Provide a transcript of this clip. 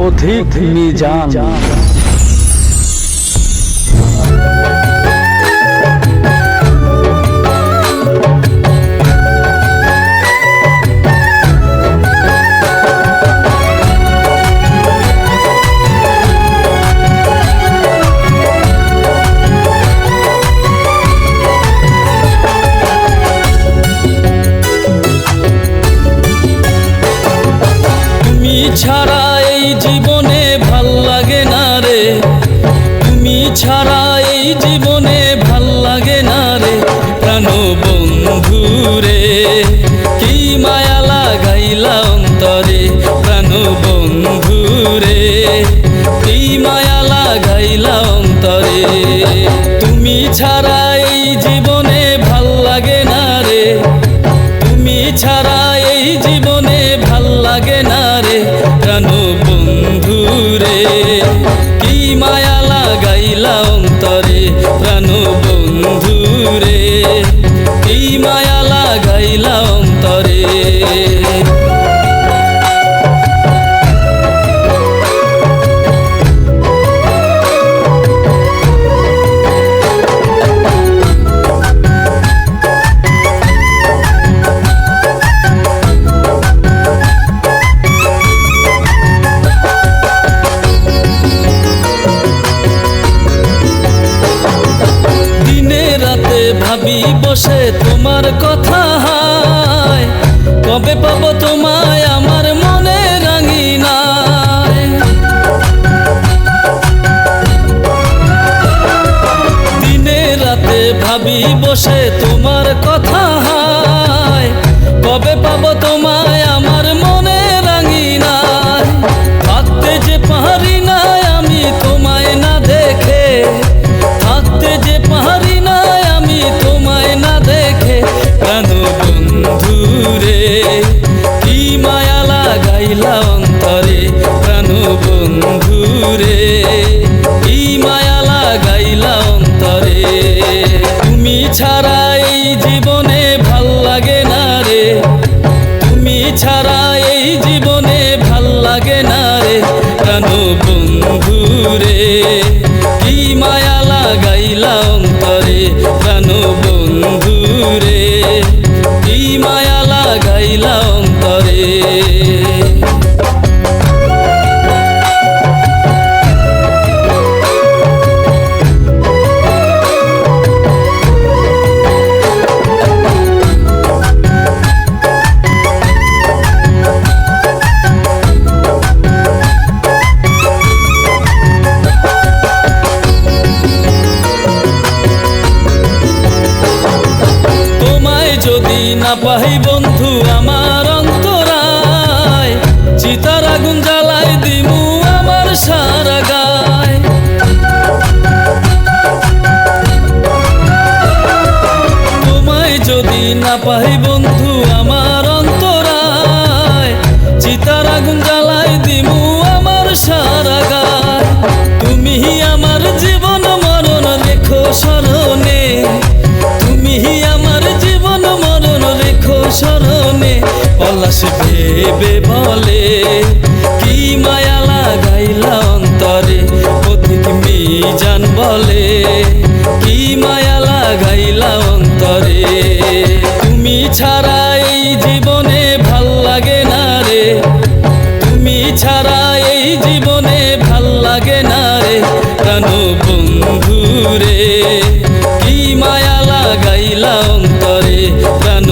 পথিক মিজান তুমি ছাড়া এই জীবনে ভালো লাগে না রে। তুমি ছাড়া এই জীবনে ভালো লাগে না রে প্রাণ বন্ধু রে। কি মায়া লাগাইলা অন্তরে প্রাণ বন্ধু রে। কি মায়া লাগাইলা অন্তরে। তুমি ছাড়া এই জীবনে ভালো লাগে না রে। তুমি ছাড়া এই জীবনে ভালো লাগে না রে, প্রাণ রে কি মায়া লাগাইলা অন্তরে প্রাণ বন্ধু রে? কি মায়া লাগাইলা অন্তরে? বসে তোমার কথা হায়। কবে পাবো তোমায় আমার মনে রাঙি দিনে রাতে ভাবি বসে তোমার কথা হায়। কবে পাবো তোমায় লাগাইলা অন্তরে প্রাণু বন্ধুরে। ই মায়া লাগাইলা অন্তরে তুমি ছাড়া এই জীবনে ভালো লাগে না রে। তুমি ছাড়া এই জীবনে ভালো লাগে না রে প্রাণ বন্ধু না পাই বন্ধু, আমার অন্তরায়। চিতার আগুন জ্বালাই দিমু আমার সারা গায়। তোমায় যদি না পাই বন্ধু, আমার অন্তরায়, চিতার আগুন ভেবে বলে? কি মায়া লাগাইলা অন্তরে? পথিক মিজান বলে। কি মায়া লাগাইলা অন্তরে? তুমি ছাড়া এই জীবনে ভালো লাগে না রে। তুমি ছাড়া এই জীবনে ভালো লাগে না রে, প্রাণ বন্ধু রে। কি মায়া লাগাইলা অন্তরে? প্রাণ